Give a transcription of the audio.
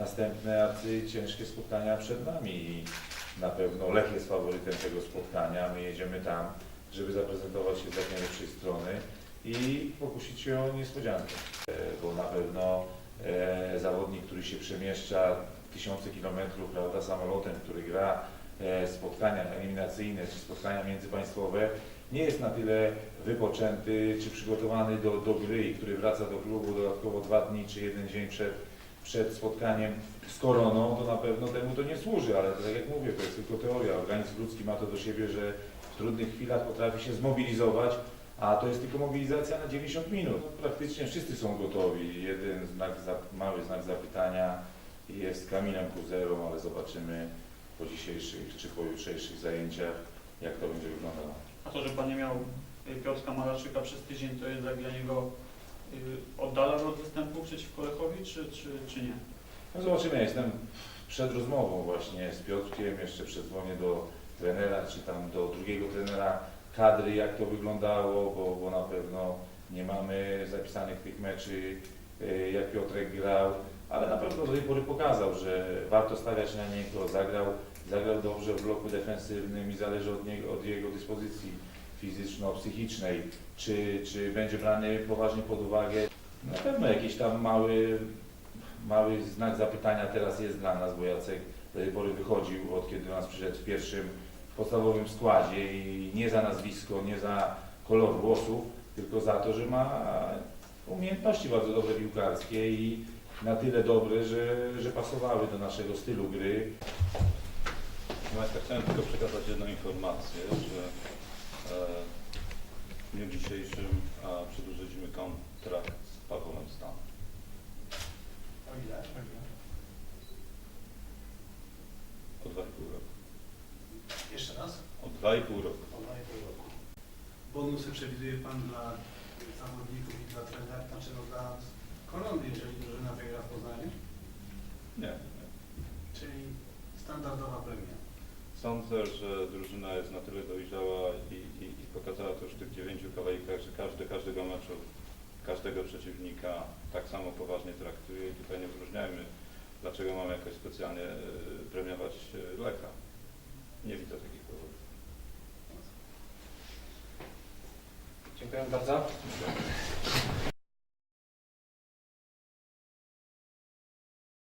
następne ciężkie spotkania przed nami i na pewno Lech jest faworytem tego spotkania. My jedziemy tam, żeby zaprezentować się z jak najlepszej strony i pokusić się o niespodziankę, E, bo na pewno e, zawodnik, który się przemieszcza tysiące kilometrów prawda, samolotem, który gra e, spotkania eliminacyjne czy spotkania międzypaństwowe, nie jest na tyle wypoczęty czy przygotowany do, do gry który wraca do klubu dodatkowo dwa dni czy jeden dzień przed, przed spotkaniem z koroną, to na pewno temu to nie służy, ale tak jak mówię, to jest tylko teoria. Organizm ludzki ma to do siebie, że w trudnych chwilach potrafi się zmobilizować, a to jest tylko mobilizacja na 90 minut. No, praktycznie wszyscy są gotowi. Jeden znak, mały znak zapytania jest Kamilem Kuzerą, ale zobaczymy po dzisiejszych czy po jutrzejszych zajęciach, jak to będzie wyglądało. A to, że Pan nie miał Piotrka Malarczyka przez tydzień, to jednak dla niego y, przeciwko Lechowi, czy, czy, czy nie? No zobaczymy, ja jestem przed rozmową właśnie z Piotrkiem, jeszcze przedzwonię do trenera, czy tam do drugiego trenera kadry, jak to wyglądało, bo, bo na pewno nie mamy zapisanych tych meczy, y, jak Piotrek grał, ale na pewno do tej pory pokazał, że warto stawiać na niego, zagrał, zagrał dobrze w bloku defensywnym i zależy od, niego, od jego dyspozycji fizyczno-psychicznej, czy, czy będzie brany poważnie pod uwagę. Na pewno jakiś tam mały mały znak zapytania teraz jest dla nas, bo Jacek do tej pory wychodził od kiedy do nas przyszedł w pierwszym podstawowym składzie i nie za nazwisko, nie za kolor włosów, tylko za to, że ma umiejętności bardzo dobre piłkarskie i na tyle dobre, że, że pasowały do naszego stylu gry. Państwa, chciałem tylko przekazać jedną informację, że e, dniu dzisiejszym e, przedłużyliśmy kontrakt z Pawłem Stanem. O ile? O 2,5 roku. Jeszcze raz? O 2,5 roku. O 2,5 roku. Bonusy przewiduje Pan dla zawodników i dla trenera, znaczy no dla korony, jeżeli drużyna wygra w Poznaniu? Nie, nie. Czyli standardowa premia. Sądzę, że drużyna jest na tyle dojrzała i, i, i pokazała to już w tych dziewięciu kolejkach, że każdy każdego meczu, każdego przeciwnika tak samo poważnie traktuje i tutaj nie wyróżniajmy, dlaczego mamy jakoś specjalnie e, premiować e, Lecha. Nie widzę takich powodów. Dziękuję bardzo.